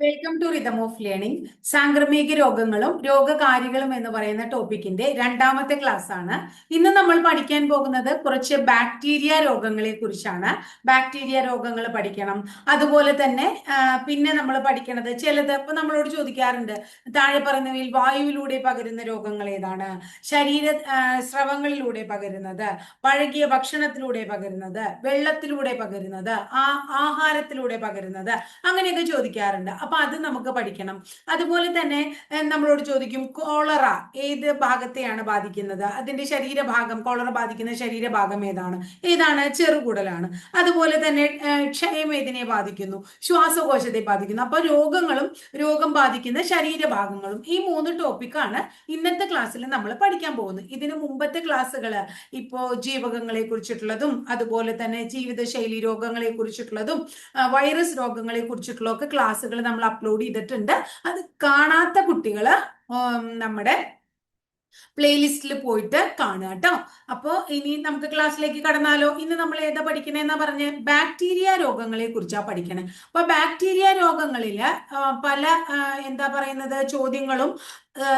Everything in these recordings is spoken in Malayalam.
Welcome to rhythm of learning സാംക്രമിക രോഗങ്ങളും രോഗകാരികളും എന്ന് പറയുന്ന ടോപ്പിക്കിന്റെ രണ്ടാമത്തെ ക്ലാസ് ആണ്. ഇന്ന് നമ്മൾ പഠിക്കാൻ പോകുന്നത് കുറച്ച് ബാക്ടീരിയ രോഗങ്ങളെ കുറിച്ചാണ്. ബാക്ടീരിയ രോഗങ്ങൾ പഠിക്കണം. അതുപോലെ തന്നെ പിന്നെ നമ്മൾ പഠിക്കണത് ചിലത് ഇപ്പൊ നമ്മളോട് ചോദിക്കാറുണ്ട്. താഴെ പറയുന്നവയിൽ വായുവിലൂടെ പകരുന്ന രോഗങ്ങൾ ഏതാണ്? ശരീര സ്രവങ്ങളിലൂടെ പകരുന്നത് പഴകിയ ഭക്ഷണത്തിലൂടെ പകരുന്നത് വെള്ളത്തിലൂടെ പകരുന്നത് ആ ആഹാരത്തിലൂടെ പകരുന്നത് അങ്ങനെയൊക്കെ ചോദിക്കാറുണ്ട്. അപ്പൊ അത് നമുക്ക് പഠിക്കണം. അതുപോലെ തന്നെ നമ്മളോട് ചോദിക്കും കോളറ ഏത് ഭാഗത്തെയാണ് ബാധിക്കുന്നത്? അതിന്റെ ശരീരഭാഗം കോളറ ബാധിക്കുന്ന ശരീരഭാഗം ഏതാണ്? ഏതാണ്? ചെറുകുടലാണ്. അതുപോലെ തന്നെ ക്ഷയം ഏതിനെ ബാധിക്കുന്നു ശ്വാസകോശത്തെ ബാധിക്കുന്നു. അപ്പൊ രോഗങ്ങളും രോഗം ബാധിക്കുന്ന ശരീരഭാഗങ്ങളും ഈ മൂന്ന് ടോപ്പിക്കാണ് ഇന്നത്തെ ക്ലാസ്സിൽ നമ്മൾ പഠിക്കാൻ പോകുന്നത്. ഇതിന് മുമ്പത്തെ ക്ലാസ്സുകൾ ഇപ്പോ ജീവകങ്ങളെ കുറിച്ചിട്ടുള്ളതും അതുപോലെ തന്നെ ജീവിതശൈലി രോഗങ്ങളെ കുറിച്ചിട്ടുള്ളതും വൈറസ് രോഗങ്ങളെ കുറിച്ചിട്ടുള്ള ഒക്കെ ക്ലാസ്സുകൾ നമ്മൾ അപ്ലോഡ് ചെയ്തിട്ടുണ്ട്. അത് കാണാത്ത കുട്ടികൾ നമ്മുടെ പ്ലേലിസ്റ്റിൽ പോയിട്ട് കാണുക കേട്ടോ അപ്പോൾ ഇനി നമുക്ക് ക്ലാസ്സിലേക്ക് കടന്നാലോ? ഇന്ന് നമ്മൾ ഏതാ പഠിക്കണേന്നാ പറഞ്ഞ? ബാക്ടീരിയ രോഗങ്ങളെ കുറിച്ചാ പഠിക്കണേ. അപ്പൊ ബാക്ടീരിയ രോഗങ്ങളിൽ പല എന്താ പറയുന്നത്? ചോദ്യങ്ങളും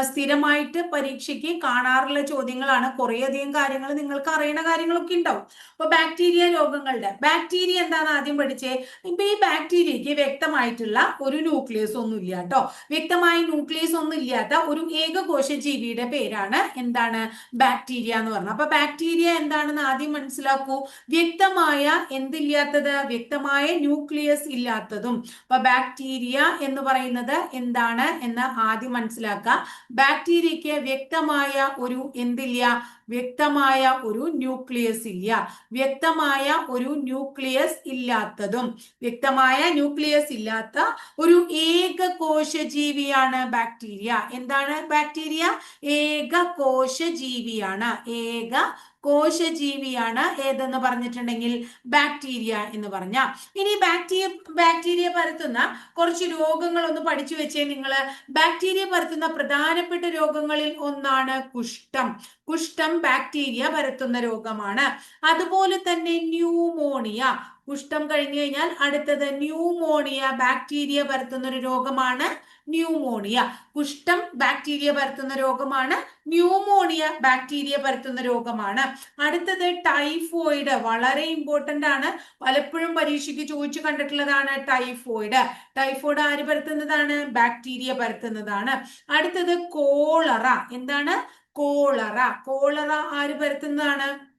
സ്ഥിരമായിട്ട് പരീക്ഷയ്ക്ക് കാണാറുള്ള ചോദ്യങ്ങളാണ്. കുറേയധികം കാര്യങ്ങൾ നിങ്ങൾക്ക് അറിയണ കാര്യങ്ങളൊക്കെ ഉണ്ടാവും. അപ്പൊ ബാക്ടീരിയ രോഗങ്ങളുടെ ബാക്ടീരിയ എന്താണ് ആദ്യം പഠിച്ചേ? ഇപ്പൊ ഈ ബാക്ടീരിയക്ക് വ്യക്തമായിട്ടുള്ള ഒരു ന്യൂക്ലിയസ് ഒന്നും ഇല്ല കേട്ടോ. വ്യക്തമായ ന്യൂക്ലിയസ് ഒന്നും ഇല്ലാത്ത ഒരു ഏകകോശ ജീവിയുടെ പേരാണ് എന്താണ് ബാക്ടീരിയ എന്ന് പറഞ്ഞത്. അപ്പൊ ബാക്ടീരിയ എന്താണെന്ന് ആദ്യം മനസ്സിലാക്കൂ. വ്യക്തമായ എന്തില്ലാത്തത്? വ്യക്തമായ ന്യൂക്ലിയസ് ഇല്ലാത്തതും. അപ്പൊ ബാക്ടീരിയ എന്ന് പറയുന്നത് എന്താണ് എന്ന് ആദ്യം മനസ്സിലാക്കുക. ബാക്ടീരിയക്ക് വ്യക്തമായ ഒരു എന്തില്ല? വ്യക്തമായ ഒരു ന്യൂക്ലിയസ് ഇല്ല. വ്യക്തമായ ഒരു ന്യൂക്ലിയസ് ഇല്ലാത്തതും വ്യക്തമായ ന്യൂക്ലിയസ് ഇല്ലാത്ത ഒരു ഏകകോശ ജീവിയാണ് ബാക്ടീരിയ. എന്താണ് ബാക്ടീരിയ? ഏകകോശ ജീവിയാണ് ഏക കോശജീവിയാണ് ഏതെന്ന് പറഞ്ഞിട്ടുണ്ടെങ്കിൽ ബാക്ടീരിയ എന്ന് പറഞ്ഞ. ഇനി ബാക്ടീരിയ ബാക്ടീരിയ പരത്തുന്ന കുറച്ച് രോഗങ്ങൾ ഒന്ന് പഠിച്ചു വെച്ചേ നിങ്ങൾ ബാക്ടീരിയ പരത്തുന്ന പ്രധാനപ്പെട്ട രോഗങ്ങളിൽ ഒന്നാണ് കുഷ്ഠം. കുഷ്ഠം ബാക്ടീരിയ പരത്തുന്ന രോഗമാണ്. അതുപോലെ തന്നെ ന്യൂമോണിയ. കുഷ്ഠം കഴിഞ്ഞു കഴിഞ്ഞാൽ അടുത്തത് ന്യൂമോണിയ ബാക്ടീരിയ പരത്തുന്ന ഒരു രോഗമാണ് ന്യൂമോണിയ. കുഷ്ഠം ബാക്ടീരിയ പരത്തുന്ന രോഗമാണ് ന്യൂമോണിയ ബാക്ടീരിയ പരത്തുന്ന രോഗമാണ്. അടുത്തത് ടൈഫോയിഡ് വളരെ ഇമ്പോർട്ടന്റ് ആണ്. പലപ്പോഴും പരീക്ഷയ്ക്ക് ചോദിച്ചു കണ്ടിട്ടുള്ളതാണ് ടൈഫോയിഡ്. ടൈഫോയിഡ് ആര് പരത്തുന്നതാണ്? ബാക്ടീരിയ പരത്തുന്നതാണ്. അടുത്തത് കോളറ. എന്താണ്? കോളറ. കോളറ ആര് പരത്തുന്നതാണ്?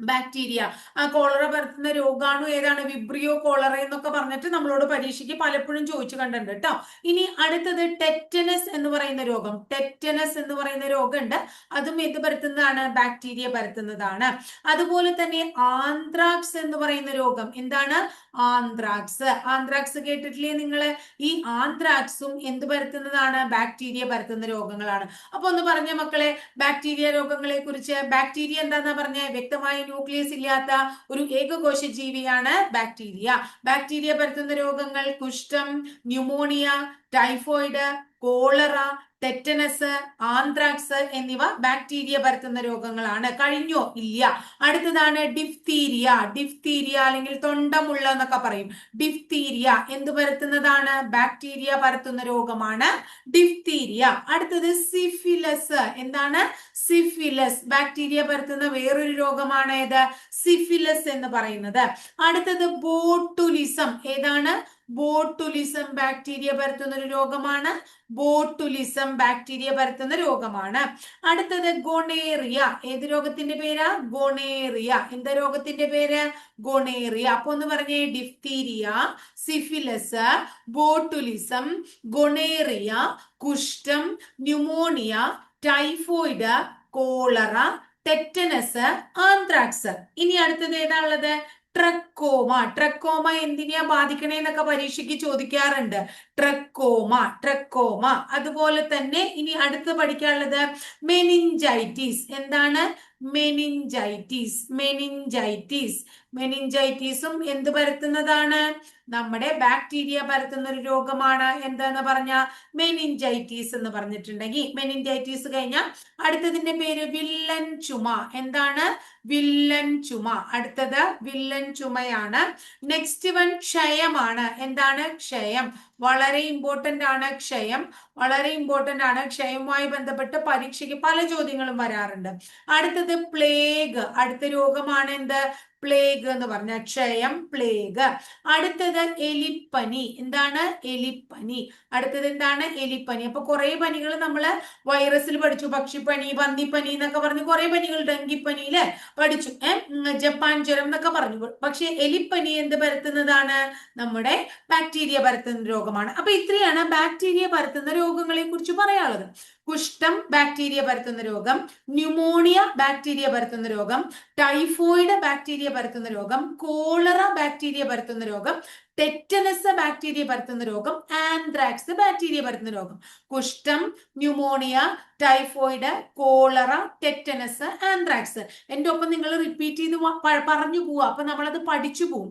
ബാക്ടീരിയ ആ കോളറ പരത്തുന്ന രോഗാണു ഏതാണ്? വിബ്രിയോ കോളറ എന്നൊക്കെ പറഞ്ഞിട്ട് നമ്മളോട് പരീക്ഷയ്ക്ക് പലപ്പോഴും ചോദിച്ചു കണ്ടിട്ടുണ്ട് കേട്ടോ ഇനി അടുത്തത് ടെറ്റനസ് എന്ന് പറയുന്ന രോഗം. ടെറ്റനസ് എന്ന് പറയുന്ന രോഗമുണ്ട്. അതും എന്ത് പരത്തുന്നതാണ്? ബാക്ടീരിയ പരത്തുന്നതാണ്. അതുപോലെ തന്നെ ആന്ത്രാക്സ് എന്ന് പറയുന്ന രോഗം. എന്താണ്? ആന്ത്രാക്സ്. ആന്ത്രാക്സ് കേട്ടിട്ടില്ലേ നിങ്ങൾ ഈ ആന്ത്രാക്സും എന്ത് പരത്തുന്നതാണ്? ബാക്ടീരിയ പരത്തുന്ന രോഗങ്ങളാണ്. അപ്പൊ ഒന്ന് പറഞ്ഞ മക്കളെ ബാക്ടീരിയ രോഗങ്ങളെ കുറിച്ച്. ബാക്ടീരിയ എന്താന്നാ പറഞ്ഞ? വ്യക്തമായ ന്യൂക്ലിയസ് ഇല്ലാത്ത ഒരു ഏകകോശ ജീവിയാണ് ബാക്ടീരിയ. ബാക്ടീരിയ പരത്തുന്ന രോഗങ്ങൾ കുഷ്ഠം pneumonia typhoid cholera tetanus anthrax എന്നിവ ബാക്ടീരിയ പരത്തുന്ന രോഗങ്ങളാണ്. കഴിഞ്ഞോ? ഇല്ല. അടുത്തതാണ് ഡിഫ്തീരിയ ഡിഫ്തീരിയ അല്ലെങ്കിൽ തൊണ്ടമുള്ള എന്നൊക്കെ പറയും. ഡിഫ്തീരിയ എന്ത് പരത്തുന്നതാണ്? ബാക്ടീരിയ പരത്തുന്ന രോഗമാണ് ഡിഫ്തീരിയ അടുത്തത് സിഫിലസ് എന്താണ്? സിഫിലസ് ബാക്ടീരിയ പരത്തുന്ന വേറൊരു രോഗമാണ് ഏത്? സിഫിലസ് എന്ന് പറയുന്നത്. അടുത്തത് ബോട്ടുലിസം ഏതാണ്? ബോട്ടുലിസം ബാക്ടീരിയ പരത്തുന്ന ഒരു രോഗമാണ്. ബോട്ടുലിസം ബാക്ടീരിയ പരത്തുന്ന രോഗമാണ്. അടുത്തത് ഗോണേറിയ. ഏത് രോഗത്തിന്റെ പേരാ? ഗോണേറിയ. എന്താ രോഗത്തിന്റെ പേര്? ഗോണേറിയ. അപ്പൊ ഒന്ന് പറഞ്ഞേ. ഡിഫ്തീരിയ സിഫിലസ് ബോട്ടുലിസം ഗോണേറിയ കുഷ്ഠം pneumonia typhoid cholera tetanus anthrax. ഇനി അടുത്തത് ഏതാ ഉള്ളത്? ട്രക്കോമ ട്രക്കോമ എന്തിനെയാ ബാധിക്കണേന്നൊക്കെ പരീക്ഷയ്ക്ക് ചോദിക്കാറുണ്ട്. Trachoma trachoma. അതുപോലെ തന്നെ ഇനി അടുത്ത് പഠിക്കാനുള്ളത് മെനിഞ്ചൈറ്റിസ്. എന്താണ്? Meningitis meningitis. മെനിഞ്ചൈറ്റിസും എന്ത് പരത്തുന്നതാണ്? നമ്മുടെ ബാക്ടീരിയ പരത്തുന്ന ഒരു രോഗമാണ് എന്താന്ന് പറഞ്ഞ മെനിഞ്ചൈറ്റീസ് എന്ന് പറഞ്ഞിട്ടുണ്ടെങ്കിൽ മെനിഞ്ചൈറ്റീസ് കഴിഞ്ഞാൽ അടുത്തതിന്റെ പേര് വില്ലൻ ചുമ. എന്താണ്? വില്ലൻ ചുമ. അടുത്തത് വില്ലൻ ചുമയാണ്. നെക്സ്റ്റ് വൺ ക്ഷയമാണ്. എന്താണ്? ക്ഷയം. വളരെ ഇമ്പോർട്ടന്റ് ആണ് ക്ഷയം. വളരെ ഇമ്പോർട്ടന്റ് ആണ് ക്ഷയവുമായി ബന്ധപ്പെട്ട് പരീക്ഷയ്ക്ക് പല ചോദ്യങ്ങളും വരാറുണ്ട്. അടുത്തത് പ്ലേഗ്. അടുത്ത രോഗമാണ് എന്ത്? പ്ലേഗ് എന്ന് പറഞ്ഞ ക്ഷയം പ്ലേഗ്. അടുത്തത് എലിപ്പനി. എന്താണ്? എലിപ്പനി. അടുത്തത് എന്താണ്? എലിപ്പനി. അപ്പൊ കുറെ പനികൾ നമ്മൾ വൈറസിൽ പഠിച്ചു. പക്ഷിപ്പനി പന്നിപ്പനി എന്നൊക്കെ പറഞ്ഞു കുറെ പനികൾ ഡെങ്കിപ്പനി അല്ലെ പഠിച്ചു ജപ്പാൻ ജ്വരം എന്നൊക്കെ പറഞ്ഞു. പക്ഷെ എലിപ്പനി എന്ത് പരത്തുന്നതാണ്? നമ്മുടെ ബാക്ടീരിയ പരത്തുന്ന രോഗമാണ്. അപ്പൊ ഇത്രയാണ് ബാക്ടീരിയ പരത്തുന്ന രോഗങ്ങളെ കുറിച്ച് പറയാനുള്ളത്. കുഷ്ഠം ബാക്ടീരിയ പരത്തുന്ന രോഗം ന്യൂമോണിയ ബാക്ടീരിയ പരത്തുന്ന രോഗം ടൈഫോയിഡ് ബാക്ടീരിയ പരത്തുന്ന രോഗം കോളറ ബാക്ടീരിയ പരത്തുന്ന രോഗം ടെറ്റനസ് ബാക്ടീരിയ പരത്തുന്ന രോഗം ആന്ത്രാക്സ് ബാക്ടീരിയ പരത്തുന്ന രോഗം. കുഷ്ഠം pneumonia typhoid cholera tetanus anthrax എന്റെ ഒപ്പം നിങ്ങൾ റിപ്പീറ്റ് ചെയ്ത് പറഞ്ഞു പോവാ അപ്പൊ നമ്മളത് പഠിച്ചു പോവും.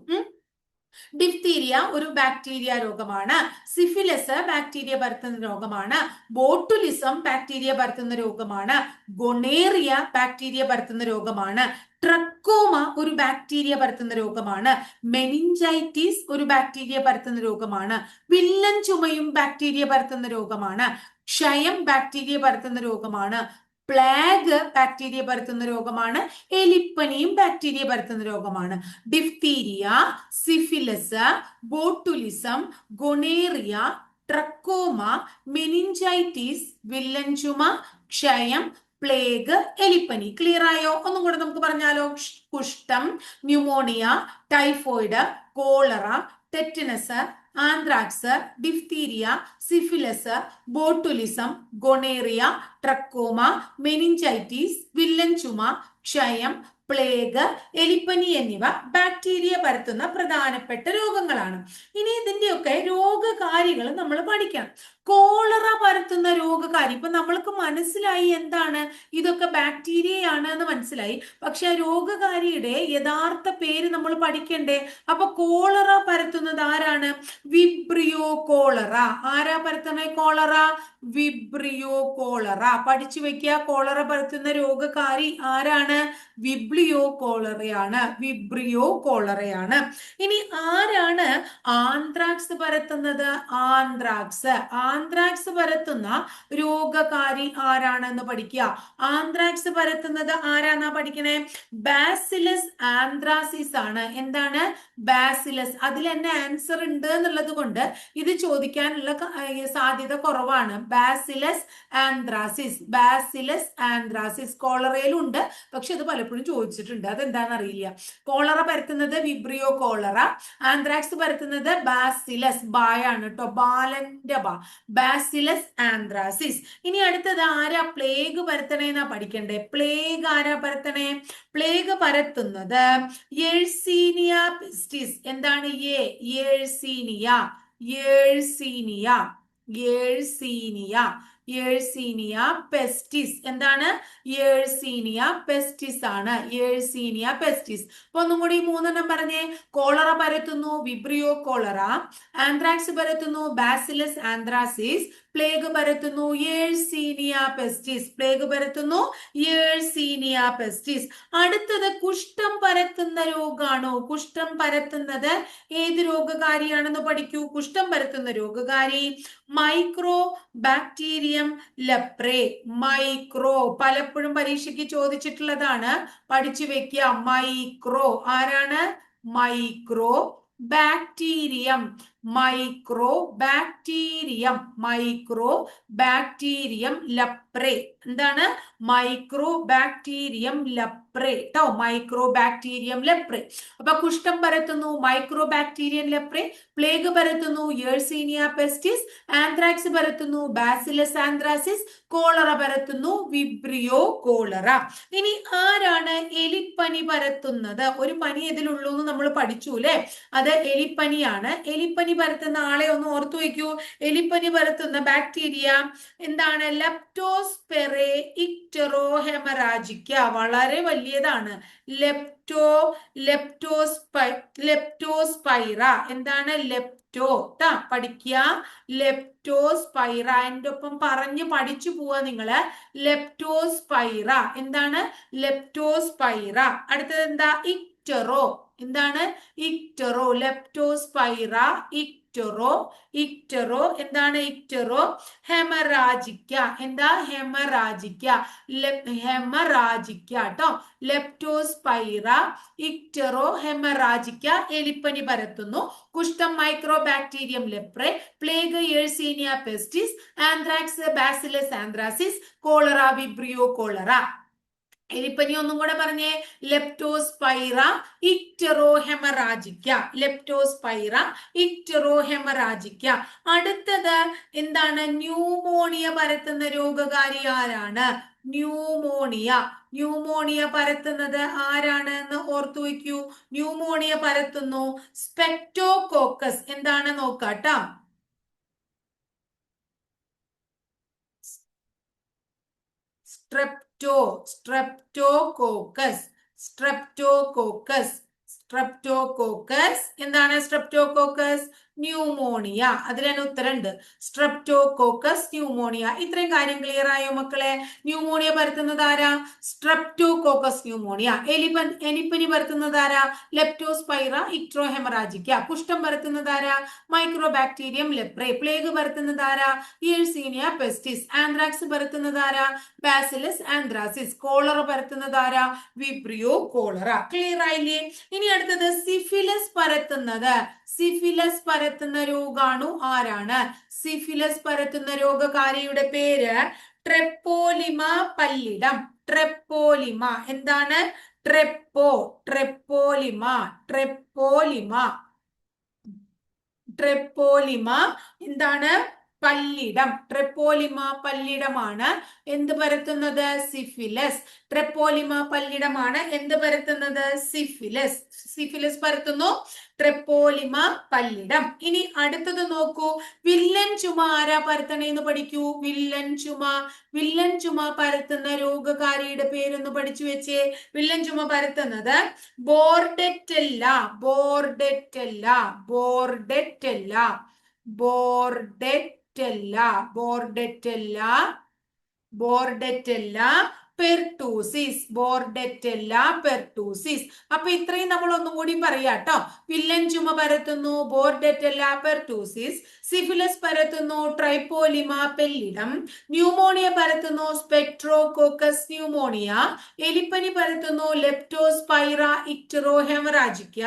ഡിഫ്തീരിയ ഒരു ബാക്ടീരിയ രോഗമാണ്. സിഫിലിസ് ബാക്ടീരിയ പരത്തുന്ന രോഗമാണ്. ബോട്ടുലിസം ബാക്ടീരിയ പരത്തുന്ന രോഗമാണ്. ഗൊണേറിയ ബാക്ടീരിയ പരത്തുന്ന രോഗമാണ്. ട്രക്കോമ ഒരു ബാക്ടീരിയ പരത്തുന്ന രോഗമാണ്. മെനിഞ്ചൈറ്റിസ് ഒരു ബാക്ടീരിയ പരത്തുന്ന രോഗമാണ്. വില്ലൻ ചുമയും ബാക്ടീരിയ പരത്തുന്ന രോഗമാണ്. ക്ഷയം ബാക്ടീരിയ പരത്തുന്ന രോഗമാണ്. പ്ലാഗ് ബാക്ടീരിയ പരത്തുന്ന രോഗമാണ്. എലിപ്പനിയും ബാക്ടീരിയ പരത്തുന്ന രോഗമാണ്. Diphtheria syphilis botulism gonorrhoea trachoma meningitis വില്ലഞ്ചുമ ചുമ ക്ഷയം പ്ലേഗ് എലിപ്പനി. ക്ലിയർ ആയോ? ഒന്നും കൂടെ നമുക്ക് പറഞ്ഞാലോ? ക്ഷ്- കുഷ്ഠം pneumonia typhoid cholera tetanus anthrax diphtheria syphilis botulism gonorrhoea trachoma meningitis villain ചുമ ക്ഷയം പ്ലേഗ് എലിപ്പനി എന്നിവ ബാക്ടീരിയ പരത്തുന്ന പ്രധാനപ്പെട്ട രോഗങ്ങളാണ്. ഇനി ഇതിന്റെയൊക്കെ രോഗകാരികൾ നമ്മൾ പഠിക്കണം. കോളറ പരത്തുന്ന രോഗകാരി. ഇപ്പൊ നമ്മൾക്ക് മനസ്സിലായി എന്താണ്? ഇതൊക്കെ ബാക്ടീരിയയാണ് എന്ന് മനസ്സിലായി. പക്ഷെ ആ രോഗകാരിയുടെ യഥാർത്ഥ പേര് നമ്മൾ പഠിക്കണ്ടേ? അപ്പൊ കോളറ പരത്തുന്നത് ആരാണ്? വിബ്രിയോ കോളറ ആരാ പരത്തുന്ന കോളറ വിബ്രിയോ കോളറ പഠിച്ചു വെക്കുക കോളറ പരത്തുന്ന രോഗകാരി ആരാണ്? വിബ്ലിയോ കോളറയാണ് വിബ്രിയോ കോളറയാണ് ഇനി ആരാണ് ആന്ത്രാക്സ് പരത്തുന്നത്? ആന്ത്രാക്സ്. ആന്ത്രാക്സ് പരത്തുന്ന രോഗകാരി ആരാണെന്ന് പഠിക്കുക. ആന്ത്രാക്സ് പരത്തുന്നത് ആരാന്നാ പഠിക്കണേ? ബാസിലസ് ആന്ത്രാസിസ് ആണ്. എന്താണ്? ബാസിലസ് അതിൽ തന്നെ ആൻസർ ഉണ്ട് എന്നുള്ളത് കൊണ്ട് ഇത് ചോദിക്കാനുള്ള സാധ്യത കുറവാണ്. ബാസിലസ് ആന്ത്രാസിസ് ബാസിലസ് ആന്ത്രാസിസ് കോളറയിലും ഉണ്ട്. പക്ഷെ അത് പലപ്പോഴും ചോദിച്ചിട്ടുണ്ട്. അതെന്താണെന്ന് അറിയില്ല. കോളറ പരത്തുന്നത് വിബ്രിയോ കോളറ ആന്ത്രാക്സ് പരത്തുന്നത് ബാസിലസ് ബായാണ് കേട്ടോ ബാലന്റെ ബാ. ബാസിലസ് ആന്ത്രാസിസ് ഇനി അടുത്തത് ആരാ പ്ലേഗ് പരത്തണേന്നാ പഠിക്കണ്ടേ? പ്ലേഗ് ആരാ പരത്തണേ? പ്ലേഗ് പരത്തുന്നത് യെഴ്സീനിയ പിസ്റ്റിസ് എന്താണ് ഏ യേഴ്സീനിയ യേഴ്സീനിയ യേഴ്സീനിയ യേഴ്സീനിയ പെസ്റ്റിസ് എന്താണ്? യേഴ്സീനിയ പെസ്റ്റിസ് ആണ്. യേഴ്സീനിയ പെസ്റ്റിസ് അപ്പൊ ഒന്നും കൂടി മൂന്നെണ്ണം പറഞ്ഞേ. കോളറ പരത്തുന്നു വിബ്രിയോ കോളറ ആന്ത്രാക്സ് പരത്തുന്നു ബാസിലസ് ആന്ത്രാസിസ് പ്ലേഗ് പരത്തുന്നു യേഴ്സീനിയ പെസ്റ്റിസ് പ്ലേഗ് പരത്തുന്നു യേഴ്സീനിയ പെസ്റ്റിസ് അടുത്തത് കുഷ്ഠം പരത്തുന്ന രോഗാണോ? കുഷ്ഠം പരത്തുന്നത് ഏത് രോഗകാരിയാണെന്ന് പഠിക്കൂ. കുഷ്ഠം പരത്തുന്ന രോഗകാരി മൈക്രോ ബാക്ടീരിയം ലെപ്രേ മൈക്രോ പലപ്പോഴും പരീക്ഷയ്ക്ക് ചോദിച്ചിട്ടുള്ളതാണ്. പഠിച്ചു വെക്കുക മൈക്രോ ആരാണ്? Micro bacterium micro bacterium micro bacterium leprae എന്താണ്? മൈക്രോ ബാക്ടീരിയം ലെപ്രേ കേട്ടോ മൈക്രോ ബാക്ടീരിയം ലെപ്രേ അപ്പൊ കുഷ്ഠം പരത്തുന്നു മൈക്രോ ബാക്ടീരിയം ലെപ്രേ പ്ലേഗ് പരത്തുന്നു യേഴ്സീനിയ പെസ്റ്റിസ് ആന്ത്രാക്സ് പരത്തുന്നു ബാസിലസ് ആന്ത്രാസിസ് കോളറ പരത്തുന്നു വിബ്രിയോ കോളറ ഇനി ആരാണ് എലിപ്പനി പരത്തുന്നത്? ഒരു പനി ഇതിലുള്ളൂ എന്ന് നമ്മൾ പഠിച്ചു അല്ലെ? അത് എലിപ്പനിയാണ്. എലിപ്പനി പരത്തുന്ന ആളെ ഒന്ന് ഓർത്തു വയ്ക്കൂ. എലിപ്പനി പരത്തുന്ന ബാക്ടീരിയ എന്താണ്? ലെപ്റ്റോസ്പെറെ ഇക്ടെറോ ഹെമറാജിക്ക വളരെ വലിയതാണ്. ലെപ്റ്റോ ലെപ്റ്റോസ്പൈ ലെപ്റ്റോസ്പൈറ. എന്താണ് ലെപ്റ്റോ? താ പഠിക്കുക ലെപ്റ്റോസ്പൈറ. എന്റെ ഒപ്പം പറഞ്ഞ് പഠിച്ചു പോവാ നിങ്ങൾ ലെപ്റ്റോസ്പൈറ. എന്താണ് ലെപ്റ്റോസ്പൈറ? അടുത്തത് എന്താ? ഇക്ടറോ എന്താണ്? ഇക്ടറോ ലെപ്റ്റോസ്പൈറ ഇക്ടെറോ ഇക്ടറോ എന്താണ് ഇക്ടറോ ഹെമറാജിക്ക. എന്താ? ഹെമറാജിക്ക. ഹെമറാജിക്ക കേട്ടോ ലെപ്റ്റോസ്പൈറ. ഇക്ടറോ ഹെമറാജിക്ക എലിപ്പനി പരത്തുന്നു. കുഷ്ഠം micro bacterium leprae plague Yersinia pestis anthrax Bacillus anthracis cholera Vibrio cholerae എലിപ്പനി ഒന്നും കൂടെ പറഞ്ഞേ. ലെപ്റ്റോസ്പൈറ ഇക്ടെറോ ഹെമറാജിക്ക ലെപ്റ്റോസ്പൈറ ഇക്ടെറോ ഹെമറാജിക്ക അടുത്തത് എന്താണ്? ന്യൂമോണിയ പരത്തുന്ന രോഗകാരി ആരാണ്? ന്യൂമോണിയ ന്യൂമോണിയ പരത്തുന്നത് ആരാണ് എന്ന് ഓർത്തു വയ്ക്കൂ. ന്യൂമോണിയ പരത്തുന്നു സ്പെക്ടോകോക്കസ് എന്താണ് നോക്കാട്ടോ സ്ട്രെപ്റ്റോ സ്ട്രെപ്റ്റോകോക്കസ് സ്ട്രെപ്റ്റോകോക്കസ് സ്ട്രെപ്റ്റോകോക്കസ് എന്താണ് സ്ട്രെപ്റ്റോകോക്കസ് ന്യൂമോണിയ. അതിലാണ് ഉത്തരമുണ്ട്. സ്ട്രെപ്റ്റോകോക്കസ് ന്യൂമോണിയ ഇത്രയും കാര്യം ക്ലിയർ ആയോ മക്കളെ? ന്യൂമോണിയ പരത്തുന്നത് ആരാ? സ്ട്രെപ്റ്റോകോക്കസ് ന്യൂമോണിയ എലിപൻ എലിപ്പനി പരത്തുന്നത് ആരാ? ലെപ്റ്റോസ്പൈറ ഇക്ട്രോഹെമറാജിക്ക കുഷ്ഠം പരത്തുന്നത് ആരാ? മൈക്രോബാക്ടീരിയം ലെപ്രെ പ്ലേഗ് പരത്തുന്നത് ആരാ? ഇയർസീനിയ പെസ്റ്റിസ് ആന്ത്രാക്സ് പരത്തുന്നത് ആരാ? ബാസിലസ് ആന്ത്രാസിസ് കോളറ പരത്തുന്നത് ആരാ? വിബ്രിയോ കോളറ ക്ലിയർ ആയില്ലേ? ഇനി അടുത്തത് സിഫിലസ് പരത്തുന്നത്. സിഫിലസ് പരത്തുന്ന രോഗാണു ആരാണ്? സിഫിലസ് പരത്തുന്ന രോഗകാരിയുടെ പേര് ട്രെപ്പോലിമ പല്ലിടം. ട്രെപ്പോലിമ എന്താണ്? ട്രെപ്പോ ട്രെപ്പോലിമ ട്രെപ്പോലിമ. ട്രെപ്പോലിമ എന്താണ്? പല്ലിടം. ട്രെപ്പോലിമ പല്ലിടമാണ്. എന്ത് പരത്തുന്നത്? സിഫിലസ്. ട്രെപ്പോലിമ പല്ലിടമാണ്. എന്ത് പരത്തുന്നത്? സിഫിലസ്. സിഫിലസ് പരത്തുന്നു. ട്രെപ്പോലിമ പല്ലിടം. ഇനി അടുത്തത് നോക്കൂ. വില്ലൻ ചുമ ആരാ പരത്തണേന്ന് പഠിക്കൂ? വില്ലൻ ചുമ. വില്ലൻ ചുമ പരത്തുന്ന രോഗകാരിയുടെ പേരൊന്ന് പഠിച്ചു വെച്ചേ. വില്ലൻ ചുമ പരത്തുന്നത് ബോർഡെറ്റല്ല. ബോർഡെറ്റല്ല. ബോർഡെറ്റല്ല. ബോർഡെറ്റല്ല ബോർഡറ്റല്ല ബോർഡെറ്റല്ല പെർട്ടൂസിസ് ബോർഡെറ്റല്ല പെർട്ടൂസിസ്. അപ്പൊ ഇത്രയും നമ്മൾ ഒന്നും കൂടി പറയാം കേട്ടോ. വില്ലൻ ചുമ പരത്തുന്നു ബോർഡെറ്റല്ല പെർട്ടൂസിസ്. സിഫിലസ് പരത്തുന്നു ട്രൈപ്പോലിമ പെല്ലിടം. ന്യൂമോണിയ പരത്തുന്നു സ്പെക്ട്രോകോക്കസ് ന്യൂമോണിയ. എലിപ്പനി പരത്തുന്നു ലെപ്റ്റോസ്പൈറ ഇക്ടറോ ഹെമറാജിക്ക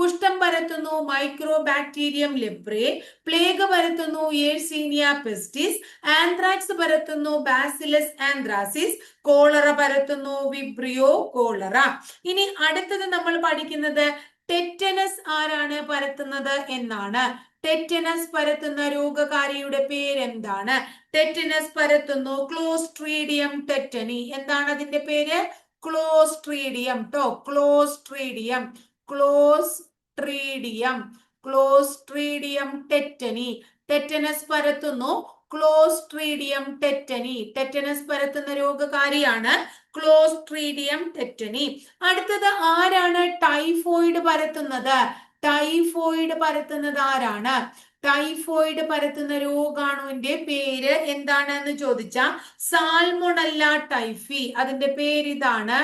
കുഷ്ഠം പരത്തുന്നു മൈക്രോ ബാക്ടീരിയം ലെപ്രേ. പ്ലേഗ് പരത്തുന്നു ഏഴ്സീനിയ പെസ്റ്റിസ്. ആന്ത്രാക്സ് പരത്തുന്നു ബാസിലസ് ആന്ത്രാസിസ്. കോളറ പരത്തുന്നു വിബ്രിയോ കോളറ. ഇനി അടുത്തത് നമ്മൾ പഠിക്കുന്നത് ടെറ്റനസ് ആരാണ് പരത്തുന്നത് എന്നാണ്. ടെറ്റനസ് പരത്തുന്ന രോഗകാരിയുടെ പേര് എന്താണ് ടെറ്റനസ് പരത്തുന്നു ക്ലോസ്ട്രീഡിയം ടെറ്റനി. എന്താണ് അതിന്റെ പേര്? ക്ലോസ്ട്രീഡിയം ട്ടോ. Clostridium. Clostridium. Clostridium tetani. Tetanus പരത്തുന്നു Clostridium tetani. Tetanus പരത്തുന്ന രോഗകാരിയാണ് ക്ലോസ്ട്രീഡിയം ടെറ്റനി. അടുത്തത് ആരാണ് ടൈഫോയിഡ് പരത്തുന്നത്? ടൈഫോയിഡ് പരത്തുന്നത് ആരാണ്? ടൈഫോയിഡ് പരത്തുന്ന രോഗാണുവിന്റെ പേര് എന്താണെന്ന് ചോദിച്ചാൽ സാൽമൊണല്ല ടൈഫി. അതിന്റെ പേര് ഇതാണ്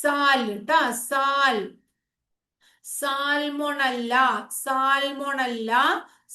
സാൽ ട്ടാ sal. Salmonella Salmonella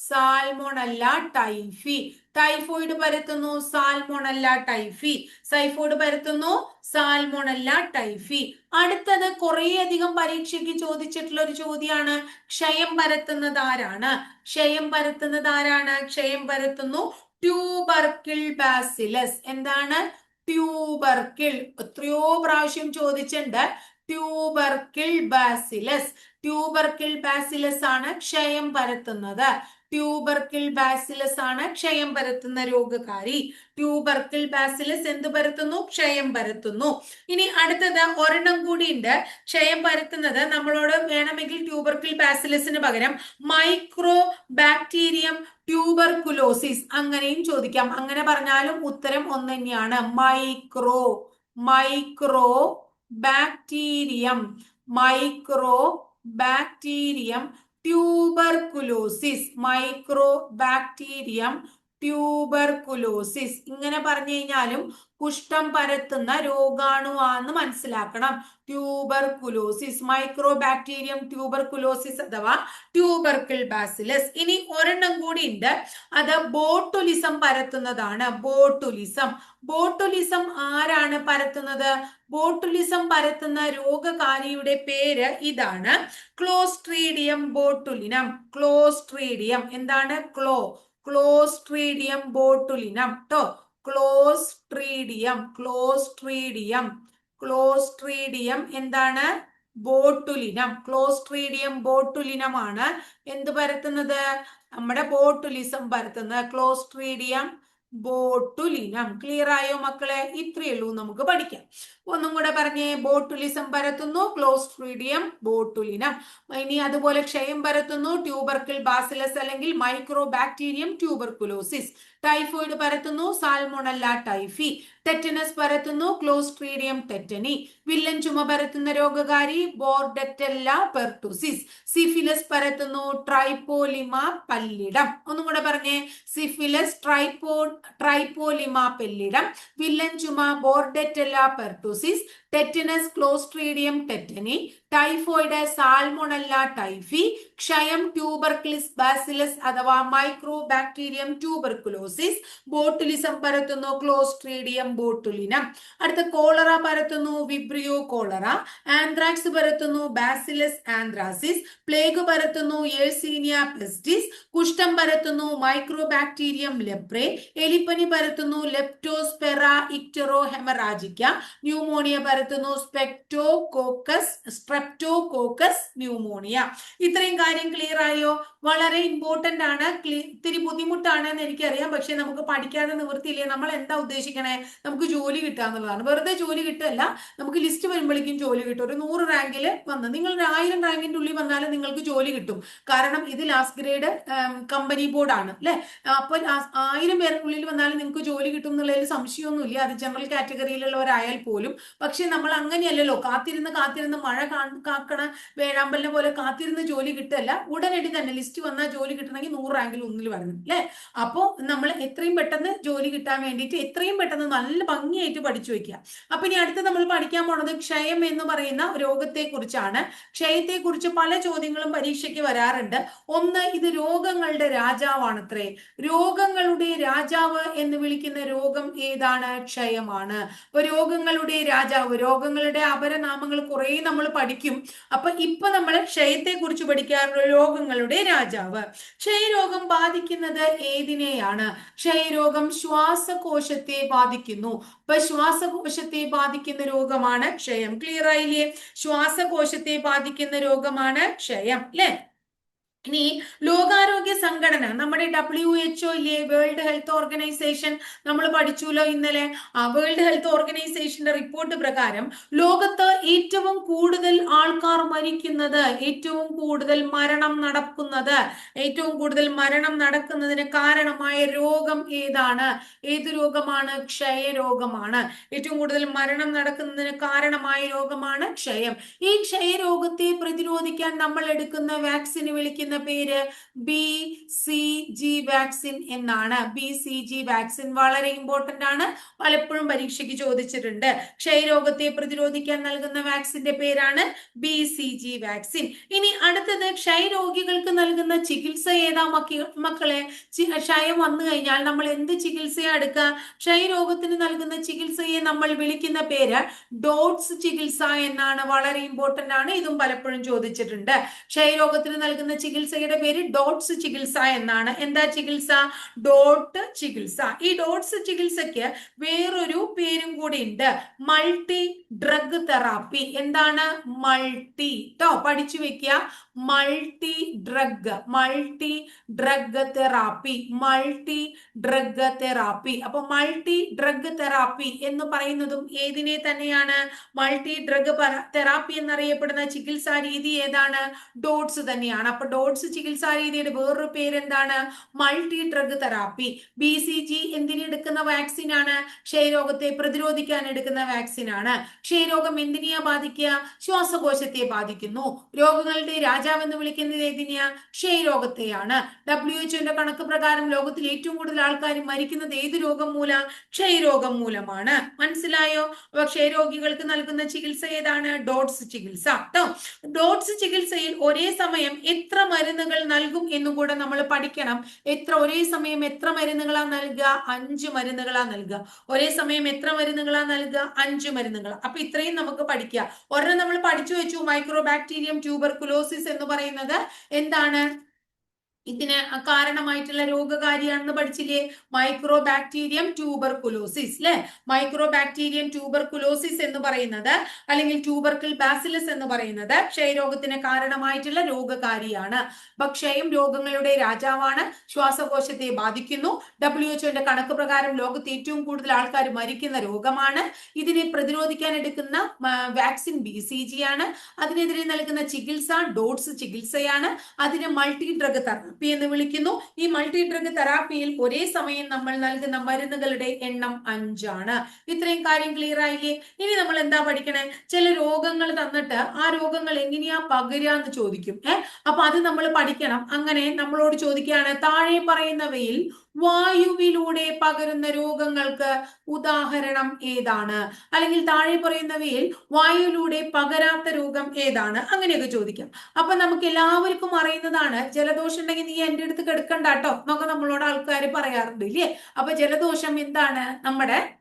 Salmonella typhi. Typhoid പരത്തുന്നു salmonella typhi. Typhoid പരത്തുന്നു സാൽമോണല്ല ടൈഫി. അടുത്തത് കുറേയധികം പരീക്ഷയ്ക്ക് ചോദിച്ചിട്ടുള്ള ഒരു ചോദ്യമാണ് ക്ഷയം പരത്തുന്നത് ആരാണ്? ക്ഷയം പരത്തുന്നത് ആരാണ്? ക്ഷയം പരത്തുന്നു ട്യൂബർക്കിൾ ബാസിലസ്. എന്താണ്? ട്യൂബർക്കിൾ. എത്രയോ പ്രാവശ്യം ചോദിച്ചിട്ടുണ്ട് ട്യൂബർക്കിൾ ബാസിലസ്. ട്യൂബർക്കിൾ ബാസിലസ് ആണ് ക്ഷയം പരത്തുന്നത്. ട്യൂബർക്കിൾ ബാസിലസ് ആണ് ക്ഷയം പരത്തുന്ന രോഗകാരി. ട്യൂബർക്കിൽ ബാസിലസ് എന്ത് പരത്തുന്നു? ക്ഷയം പരത്തുന്നു. ഇനി അടുത്തത് ഒരെണ്ണം കൂടി ഉണ്ട് ക്ഷയം പരത്തുന്നത് നമ്മളോട് വേണമെങ്കിൽ ട്യൂബർക്കിൽ ബാസിലസിന് പകരം മൈക്രോ ബാക്ടീരിയം ട്യൂബർകുലോസിസ് അങ്ങനെയും ചോദിക്കാം. അങ്ങനെ പറഞ്ഞാലും ഉത്തരം ഒന്ന് തന്നെയാണ് micro Mycobacterium Mycobacterium tuberculosis Mycobacterium tuberculosis ഇങ്ങനെ പറഞ്ഞു കഴിഞ്ഞാലും കുഷ്ഠം പരത്തുന്ന രോഗാണുവാന്ന് മനസ്സിലാക്കണം. ട്യൂബർകുലോസിസ് മൈക്രോ ബാക്ടീരിയം ട്യൂബർകുലോസിസ് അഥവാ ട്യൂബർക്കിൾ ബാസിലസ് ഇനി ഒരെണ്ണം കൂടി ഉണ്ട് അത് ബോട്ടുലിസം പരത്തുന്നതാണ്. ബോട്ടുലിസം ബോട്ടുലിസം ആരാണ് പരത്തുന്നത്? ബോട്ടുലിസം പരത്തുന്ന രോഗകാരിയുടെ പേര് ഇതാണ് ക്ലോസ്ട്രീഡിയം ബോട്ടുലിനം ക്ലോസ്ട്രീഡിയം എന്താണ്? ക്ലോ ക്ലോസ്ട്രീഡിയം ബോട്ടുലിനം ട്ടോ. ക്ലോസ്ട്രീഡിയം ക്ലോസ്ട്രീഡിയം ക്ലോസ്ട്രീഡിയം എന്താണ്? ബോട്ടുലിനം. ക്ലോസ്ട്രീഡിയം ബോട്ടുലിനമാണ് എന്ത് പരത്തുന്നത്? നമ്മുടെ ബോട്ടുലിസം പരത്തുന്നത്. Clostridium botulinum. ക്ലിയർ ആയോ മക്കളെ? ഇത്രയേ ഉള്ളൂ. നമുക്ക് പഠിക്കാം. ഒന്നും കൂടെ പറഞ്ഞേ. ബോട്ടുലിസം പരത്തുന്നു ക്ലോസ്ട്രീഡിയം ബോട്ടുലിനം. ഇനി അതുപോലെ ക്ഷയം പരത്തുന്നു ട്യൂബർക്കിൾ ബാസിലസ് അല്ലെങ്കിൽ മൈക്രോ ബാക്ടീരിയം ട്യൂബർകുലോസിസ് ടൈഫോയിഡ് പരത്തുന്നു സാൽമോണല്ല ടൈഫി ടെറ്റനസ് പരത്തുന്നു ക്ലോസ്ട്രീഡിയം ടെറ്റനി വില്ലൻ ചുമ പരത്തുന്ന രോഗകാരി ബോർഡറ്റല്ല പെർട്ടുസിസ് സിഫിലസ് പരത്തുന്നു ട്രൈപ്പോലിമ പല്ലിടം ഒന്നും കൂടെ പറഞ്ഞേ. സിഫിലസ് ട്രൈപ്പോ ട്രൈപ്പോലിമ പെല്ലിടം വില്ലൻ ചുമ Bordetella pertussis tetanus Clostridium tetani typhoid Salmonella typhi ക്ഷയം ട്യൂബർക്ലിസ് ബാസിലസ് അഥവാ മൈക്രോ ബാക്ടീരിയം ട്യൂബർക്കുലോസിസ് ബോട്ടുലിസം പരത്തുന്നു ക്ലോസ്ട്രീഡിയം ബോട്ടുലിനം അടുത്ത കോളറ പരത്തുന്നു വിബ്രിയോ കോളറ ആന്ത്രാക്സ് പരത്തുന്നു ബാസിലസ് ആന്ത്രാസിസ് പ്ലേഗ് പരത്തുന്നു യേഴ്സീനിയ പെസ്റ്റിസ് കുഷ്ഠം പരത്തുന്നു മൈക്രോ ബാക്ടീരിയം ലെപ്രേ എലിപ്പനി പരത്തുന്നു ലെപ്റ്റോസ്പെറ ഇക്ടറോ ഹെമറാജിക്ക ന്യൂമോണിയ പരത്തുന്നു സ്പെക്ടോകോക്കസ് സ്ട്രെപ്റ്റോകോക്കസ് ന്യൂമോണിയ ഇത്രയും കാര്യം ക്ലിയർ ആയോ? വളരെ ഇമ്പോർട്ടന്റ് ആണ്. ഇത്തിരി ബുദ്ധിമുട്ടാണ് എന്ന് എനിക്കറിയാം. പക്ഷെ നമുക്ക് പഠിക്കാതെ നിവൃത്തിയില്ലേ? നമ്മൾ എന്താ ഉദ്ദേശിക്കണേ? നമുക്ക് ജോലി കിട്ടുക എന്നുള്ളതാണ്. വെറുതെ ജോലി കിട്ടുകയല്ല. നമുക്ക് ലിസ്റ്റ് വരുമ്പോഴേക്കും ജോലി കിട്ടും. ഒരു നൂറ് റാങ്കിൽ വന്ന് നിങ്ങൾ ഒരു ആയിരം റാങ്കിന്റെ ഉള്ളിൽ വന്നാലും നിങ്ങൾക്ക് ജോലി കിട്ടും. കാരണം ഇത് ലാസ്റ്റ് ഗ്രേഡ് കമ്പനി ബോർഡാണ് അല്ലെ? അപ്പൊ ആയിരം പേർക്കുള്ളിൽ വന്നാലും നിങ്ങൾക്ക് ജോലി കിട്ടും എന്നുള്ളതിൽ സംശയമൊന്നുമില്ല. അത് ജനറൽ കാറ്റഗറിയിലുള്ളവരായാൽ പോലും. പക്ഷെ നമ്മൾ അങ്ങനെയല്ലല്ലോ. കാത്തിരുന്ന് കാത്തിരുന്ന് മഴ കാക്കണ വേഴാമ്പലിനെ പോലെ കാത്തിരുന്ന് ജോലി കിട്ടല്ല. ഉടനടി തന്നെ ലിസ്റ്റ് വന്നാൽ ജോലി കിട്ടണമെങ്കിൽ നൂറ് റാങ്കിൽ ഒന്നിൽ വരണം അല്ലെ അപ്പോൾ നമ്മൾ എത്രയും പെട്ടെന്ന് ജോലി കിട്ടാൻ വേണ്ടിയിട്ട് എത്രയും പെട്ടെന്ന് നല്ല ഭംഗിയായിട്ട് പഠിച്ചു വെക്കുക. അപ്പൊ ഇനി അടുത്ത് നമ്മൾ പഠിക്കാൻ പോണത് ക്ഷയം എന്ന് പറയുന്ന രോഗത്തെ കുറിച്ചാണ് ക്ഷയത്തെ കുറിച്ച് പല ചോദ്യങ്ങളും പരീക്ഷയ്ക്ക് വരാറുണ്ട്. ഒന്ന് ഇത് രോഗങ്ങളുടെ രാജാവാണത്രേ. രോഗങ്ങളുടെ രാജാവ് എന്ന് വിളിക്കുന്ന രോഗം ഏതാണ്? ക്ഷയമാണ്. അപ്പൊ രോഗങ്ങളുടെ രാജാവ് രോഗങ്ങളുടെ അപരനാമങ്ങൾ കുറെ നമ്മൾ പഠിക്കും. അപ്പൊ ഇപ്പൊ നമ്മൾ ക്ഷയത്തെ കുറിച്ച് പഠിക്കാറുള്ള രോഗങ്ങളുടെ രാജാവ്. ക്ഷയരോഗം ബാധിക്കുന്നത് ഏതിനെയാണ്? ക്ഷയരോഗം ശ്വാസകോശത്തെ ബാധിക്കുന്നു. അപ്പൊ ശ്വാസകോശത്തെ ബാധിക്കുന്ന രോഗമാണ് ക്ഷയം. ക്ലിയർ ആയില്ലേ? ശ്വാസകോശത്തെ ബാധിക്കുന്ന രോഗമാണ് ക്ഷയം അല്ലെ ഇനി ലോകാരോഗ്യ സംഘടന നമ്മുടെ ഡബ്ല്യു എച്ച്ഒ ഇല്ലേ? വേൾഡ് ഹെൽത്ത് ഓർഗനൈസേഷൻ നമ്മൾ പഠിച്ചുല്ലോ ഇന്നലെ? വേൾഡ് ഹെൽത്ത് ഓർഗനൈസേഷന്റെ റിപ്പോർട്ട് പ്രകാരം ലോകത്ത് ഏറ്റവും കൂടുതൽ ആൾക്കാർ മരിക്കുന്നത് ഏറ്റവും കൂടുതൽ മരണം നടക്കുന്നത് ഏറ്റവും കൂടുതൽ മരണം നടക്കുന്നതിന് കാരണമായ രോഗം ഏതാണ്? ഏത് രോഗമാണ്? ക്ഷയരോഗമാണ്. ഏറ്റവും കൂടുതൽ മരണം നടക്കുന്നതിന് കാരണമായ രോഗമാണ് ക്ഷയം. ഈ ക്ഷയരോഗത്തെ പ്രതിരോധിക്കാൻ നമ്മൾ എടുക്കുന്ന വാക്സിന് വിളിക്കുന്ന പേര്? ബി സി ജി വാക്സിൻ എന്നാണ്. ബി സി ജി വാക്സിൻ വളരെ ഇമ്പോർട്ടന്റ് ആണ്. പലപ്പോഴും പരീക്ഷയ്ക്ക് ചോദിച്ചിട്ടുണ്ട്. ക്ഷയരോഗത്തെ പ്രതിരോധിക്കാൻ നൽകുന്ന വാക്സിന്റെ പേരാണ് ബി സി ജി വാക്സിൻ ഇനി അടുത്തത് ക്ഷയരോഗികൾക്ക് നൽകുന്ന ചികിത്സ ഏതാ മക്കി മക്കളെ? ക്ഷയം വന്നു കഴിഞ്ഞാൽ നമ്മൾ എന്ത് ചികിത്സയാണ് എടുക്കുക? ക്ഷയരോഗത്തിന് നൽകുന്ന ചികിത്സയെ നമ്മൾ വിളിക്കുന്ന പേര് ഡോട്ട്സ് ചികിത്സ എന്നാണ്. വളരെ ഇമ്പോർട്ടന്റ് ആണ്. ഇതും പലപ്പോഴും ചോദിച്ചിട്ടുണ്ട്. ക്ഷയരോഗത്തിന് നൽകുന്ന ചികിത്സ ചികിത്സയുടെ പേര് ഡോട്ട്സ് ചികിത്സ എന്നാണ്. എന്താ ചികിത്സ? ഡോട്ട് ചികിത്സ. ഈ ഡോട്ട്സ് ചികിത്സയ്ക്ക് വേറൊരു പേരും കൂടി ഉണ്ട്. Multi drug therapy. എന്താണ്? മൾട്ടി. ട്ടോ പഠിച്ചു വെക്കുക multi drug multi drug therapy multi drug therapy അപ്പൊ മൾട്ടി ഡ്രഗ് തെറാപ്പി എന്ന് പറയുന്നതും ഏതിനെ തന്നെയാണ്? മൾട്ടി ഡ്രഗ് തെറാപ്പി എന്നറിയപ്പെടുന്ന ചികിത്സാ രീതി ഏതാണ്? ഡോട്ട്സ് തന്നെയാണ്. അപ്പൊ ഡോട്ട്സ് ചികിത്സാ രീതിയുടെ വേറൊരു പേരെന്താണ്? Multi drug therapy B C G എന്തിനെടുക്കുന്ന vaccine ആണ് ക്ഷയരോഗത്തെ പ്രതിരോധിക്കാൻ എടുക്കുന്ന വാക്സിൻ ആണ് ക്ഷയരോഗം എന്തിനെയാ ബാധിക്കുക? ശ്വാസകോശത്തെ ബാധിക്കുന്നു. രോഗങ്ങളുടെ രാജാവെന്ന് വിളിക്കുന്നത് ഏതിനെയാ? ക്ഷയരോഗത്തെയാണ്. ഡബ്ല്യു എച്ച്ഒന്റെ കണക്ക് പ്രകാരം ലോകത്തിൽ ഏറ്റവും കൂടുതൽ ആൾക്കാർ മരിക്കുന്നത് ഏത് രോഗം മൂല? ക്ഷയരോഗം മൂലമാണ്. മനസ്സിലായോ? അപ്പൊ ക്ഷയരോഗികൾക്ക് നൽകുന്ന ചികിത്സ ഏതാണ്? ഡോട്ട്സ് ചികിത്സ. കേട്ടോ ഡോട്ട്സ് ചികിത്സയിൽ ഒരേ സമയം എത്ര മരുന്നുകൾ നൽകും എന്നും കൂടെ നമ്മൾ പഠിക്കണം. എത്ര ഒരേ സമയം എത്ര മരുന്നുകളാ നൽകുക? അഞ്ച് മരുന്നുകളാ നൽകുക. ഒരേ സമയം എത്ര മരുന്നുകളാ നൽകുക? അഞ്ച് മരുന്നുകൾ അപ്പൊ ഇത്രയും നമുക്ക് പഠിക്കുക ഒരെണ്ണം നമ്മൾ പഠിച്ചു വെച്ചു. മൈക്രോ ബാക്ടീരിയം ട്യൂബർകുലോസിസ് എന്ന് പറയുന്നത് എന്താണ്? ഇതിന് കാരണമായിട്ടുള്ള രോഗകാരിയാണെന്ന് പഠിച്ചില്ലേ? മൈക്രോ ബാക്ടീരിയം ട്യൂബർകുലോസിസ് അല്ലെ മൈക്രോ ബാക്ടീരിയം ട്യൂബർകുലോസിസ് എന്ന് പറയുന്നത് അല്ലെങ്കിൽ ട്യൂബർക്കിൾ ബാസിലസ് എന്ന് പറയുന്നത് ക്ഷയരോഗത്തിന് കാരണമായിട്ടുള്ള രോഗകാരിയാണ്. ക്ഷയം രോഗങ്ങളുടെ രാജാവാണ്. ശ്വാസകോശത്തെ ബാധിക്കുന്നു. ഡബ്ല്യു എച്ച്ഒന്റെ കണക്ക് പ്രകാരം ലോകത്ത് ഏറ്റവും കൂടുതൽ ആൾക്കാർ മരിക്കുന്ന രോഗമാണ്. ഇതിനെ പ്രതിരോധിക്കാൻ എടുക്കുന്ന വാക്സിൻ ബി സി ജി ആണ്. അതിനെതിരെ നൽകുന്ന ചികിത്സ ഡോട്ട്സ് ചികിത്സയാണ്. അതിന് മൾട്ടി ഡ്രഗ് തെറാപ്പി എന്ന് വിളിക്കുന്നു. ഈ മൾട്ടി ഡ്രഗ് തെറാപ്പിയിൽ ഒരേ സമയം നമ്മൾ നൽകുന്ന മരുന്നുകളുടെ എണ്ണം അഞ്ചാണ്. ഇത്രയും കാര്യം ക്ലിയർ ആയില്ലേ? ഇനി നമ്മൾ എന്താ പഠിക്കണേ? ചില രോഗങ്ങൾ തന്നിട്ട് ആ രോഗങ്ങൾ എങ്ങനെയാ പകരുക എന്ന് ചോദിക്കും. ഏഹ് അപ്പൊ അത് നമ്മൾ പഠിക്കണം. അങ്ങനെ നമ്മളോട് ചോദിക്കുകയാണ് താഴെ പറയുന്നവയിൽ വായുവിലൂടെ പകരുന്ന രോഗങ്ങൾക്ക് ഉദാഹരണം ഏതാണ്? അല്ലെങ്കിൽ താഴെ പറയുന്നവയിൽ വായുവിലൂടെ പകരാത്ത രോഗം ഏതാണ്? അങ്ങനെയൊക്കെ ചോദിക്കാം. അപ്പൊ നമുക്ക് എല്ലാവർക്കും അറിയുന്നതാണ് ജലദോഷം ഉണ്ടെങ്കിൽ നീ എന്റെ അടുത്ത് കിടക്കണ്ട കേട്ടോ എന്നൊക്കെ നമ്മളോട് ആൾക്കാർ പറയാറുണ്ട് ഇല്ലേ? അപ്പൊ ജലദോഷം എന്താണ്? നമ്മുടെ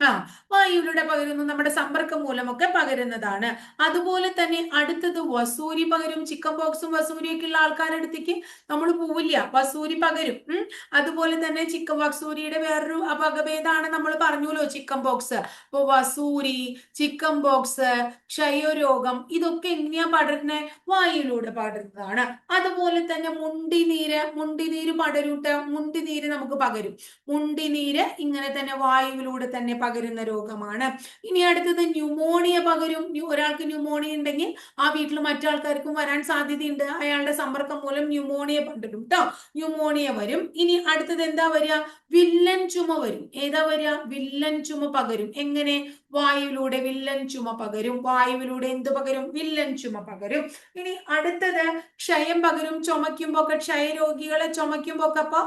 ആ വായുവിലൂടെ പകരുന്നു നമ്മുടെ സമ്പർക്കം മൂലമൊക്കെ പകരുന്നതാണ്. അതുപോലെ തന്നെ അടുത്തത് വസൂരി പകരും ചിക്കൻ ബോക്സും വസൂരിയൊക്കെ ഉള്ള ആൾക്കാരടുത്തേക്ക് നമ്മൾ പോവില്ല. വസൂരി പകരും. അതുപോലെ തന്നെ ചിക്കൻ വസൂരിയുടെ വേറൊരു അപകഭേദമാണ് നമ്മൾ പറഞ്ഞല്ലോ ചിക്കൻ ബോക്സ് അപ്പൊ വസൂരി ചിക്കൻ ബോക്സ് ക്ഷയരോഗം ഇതൊക്കെ എങ്ങനെയാ പടരുന്നത് വായുവിലൂടെ പടരുന്നതാണ്. അതുപോലെ തന്നെ മുണ്ടിനീര് മുണ്ടിനീര് പടരൂട്ട മുണ്ടിനീര് നമുക്ക് പകരും. മുണ്ടിനീര് ഇങ്ങനെ തന്നെ വായുവിലൂടെ തന്നെ പകരുന്ന രോഗമാണ്. ഇനി അടുത്തത് ന്യൂമോണിയ പകരും. ഒരാൾക്ക് ന്യൂമോണിയ ഉണ്ടെങ്കിൽ ആ വീട്ടിൽ മറ്റാൾക്കാർക്കും വരാൻ സാധ്യതയുണ്ട്. അയാളുടെ സമ്പർക്കം മൂലം ന്യൂമോണിയ പണ്ടിടും കേട്ടോ ന്യൂമോണിയ വരും. ഇനി അടുത്തത് എന്താ വരിക? വില്ലൻ ചുമ വരും. ഏതാ വരിക? വില്ലൻ ചുമ പകരും. എങ്ങനെ? വായുവിലൂടെ വില്ലൻ ചുമ പകരും. വായുവിലൂടെ എന്ത് പകരും? വില്ലൻ ചുമ പകരും. ഇനി അടുത്തത് ക്ഷയം പകരും. ചുമയ്ക്കുമ്പോ ഒക്കെ ക്ഷയരോഗികളെ ചുമയ്ക്കുമ്പോ ഒക്കെ അപ്പൊ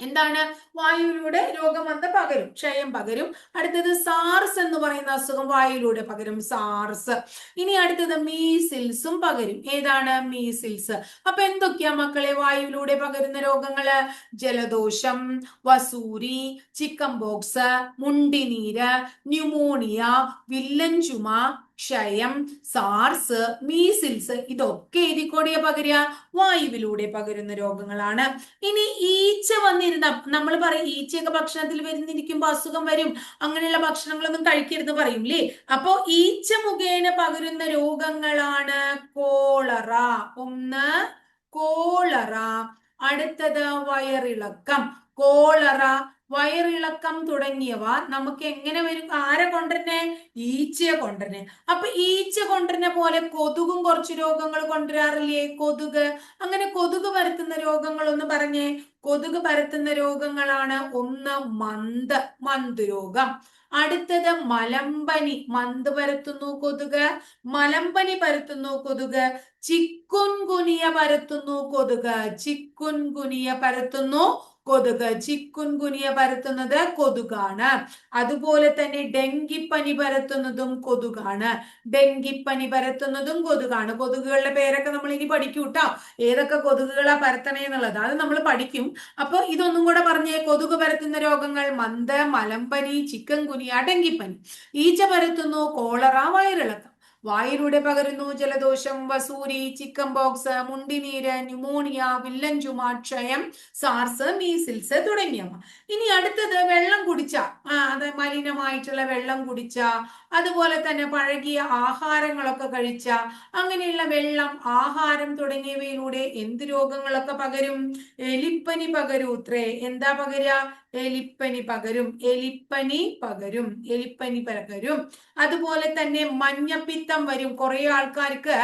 എന്താണ്? വായുവിലൂടെ രോഗം വന്ന് പകരും ക്ഷയം പകരും. അടുത്തത് സാർസ് എന്ന് പറയുന്ന അസുഖം വായുവിലൂടെ പകരും സാർസ് ഇനി അടുത്തത് മീസിൽസും പകരും. ഏതാണ്? മീസിൽസ് അപ്പൊ എന്തൊക്കെയാ മക്കളെ വായുവിലൂടെ പകരുന്ന രോഗങ്ങൾ ജലദോഷം വസൂരി ചിക്കൻ ബോക്സ് മുണ്ടിനീര് ന്യൂമോണിയ വില്ലൻ ചുമ ക്ഷയം സാർസ് മീസിൽസ് ഇതൊക്കെ എഴുതിക്കോടിയ പകരുക വായുവിലൂടെ പകരുന്ന രോഗങ്ങളാണ്. ഇനി ഈച്ച വന്നിരുന്ന നമ്മൾ പറയും ഈച്ചയൊക്കെ ഭക്ഷണത്തിൽ വരുന്നിരിക്കുമ്പോൾ അസുഖം വരും അങ്ങനെയുള്ള ഭക്ഷണങ്ങളൊന്നും കഴിക്കരുത് പറയും അല്ലേ അപ്പോ ഈച്ച മുഖേന പകരുന്ന രോഗങ്ങളാണ് കോളറ. ഒന്ന് കോളറ. അടുത്തത് വയറിളക്കം. കോളറ വയറിളക്കം തുടങ്ങിയവ നമുക്ക് എങ്ങനെ വരും? ആരെ കൊണ്ടുവരുന്നേ? ഈച്ചയെ കൊണ്ടുവരുന്നേ. അപ്പൊ ഈച്ച കൊണ്ടുവരുന്ന പോലെ കൊതുകും കുറച്ച് രോഗങ്ങൾ കൊണ്ടുവരാറില്ലേ? കൊതുക്. അങ്ങനെ കൊതുക് പരത്തുന്ന രോഗങ്ങൾ ഒന്ന് പറഞ്ഞേ. കൊതുക് പരത്തുന്ന രോഗങ്ങളാണ് ഒന്ന് മന്ത് മന്ത് രോഗം. അടുത്തത് മലമ്പനി. മന്ത് പരത്തുന്നു കൊതുക്. മലമ്പനി പരത്തുന്നു കൊതുക്. ചിക്കുൻകുനിയ പരത്തുന്നു കൊതുക്. ചിക്കുൻകുനിയ പരത്തുന്നു കൊതുക്. ചിക്കുൻ ഗുനിയ പരത്തുന്നത് കൊതുകാണ്. അതുപോലെ തന്നെ ഡെങ്കിപ്പനി പരത്തുന്നതും കൊതുകാണ്. ഡെങ്കിപ്പനി പരത്തുന്നതും കൊതുകാണ്. കൊതുകുകളുടെ പേരൊക്കെ നമ്മൾ ഇനി പഠിക്കും കേട്ടോ ഏതൊക്കെ കൊതുകുകളാ പരത്തണേ എന്നുള്ളത്. അത് നമ്മൾ പഠിക്കും. അപ്പൊ ഇതൊന്നും കൂടെ പറഞ്ഞേ കൊതുക് പരത്തുന്ന രോഗങ്ങൾ മന്ത് മലമ്പനി ചിക്കൻ കുനിയ ഡെങ്കിപ്പനി. ഈച്ച പരത്തുന്നു കോളറ വയറിളക്കം. വായിലൂടെ പകരുന്നു ജലദോഷം വസൂരി ചിക്കൻ ബോക്സ് മുണ്ടിനീര് ന്യൂമോണിയ വില്ലൻ ചുമ ക്ഷയം സാർസ് മീസിൽസ് തുടങ്ങിയവ. ഇനി അടുത്തത് വെള്ളം കുടിച്ച അത് മലിനമായിട്ടുള്ള വെള്ളം കുടിച്ച അതുപോലെ തന്നെ പഴകിയ ആഹാരങ്ങളൊക്കെ കഴിച്ച അങ്ങനെയുള്ള വെള്ളം ആഹാരം തുടങ്ങിയവയിലൂടെ എന്ത് രോഗങ്ങളൊക്കെ പകരും? എലിപ്പനി പകരൂത്രേ എന്താ പകരുക എലിപ്പനി പകരും. എലിപ്പനി പകരും. എലിപ്പനി പകരും. അതുപോലെ തന്നെ മഞ്ഞപ്പിത്തം വരും. കുറെ ആൾക്കാർക്ക്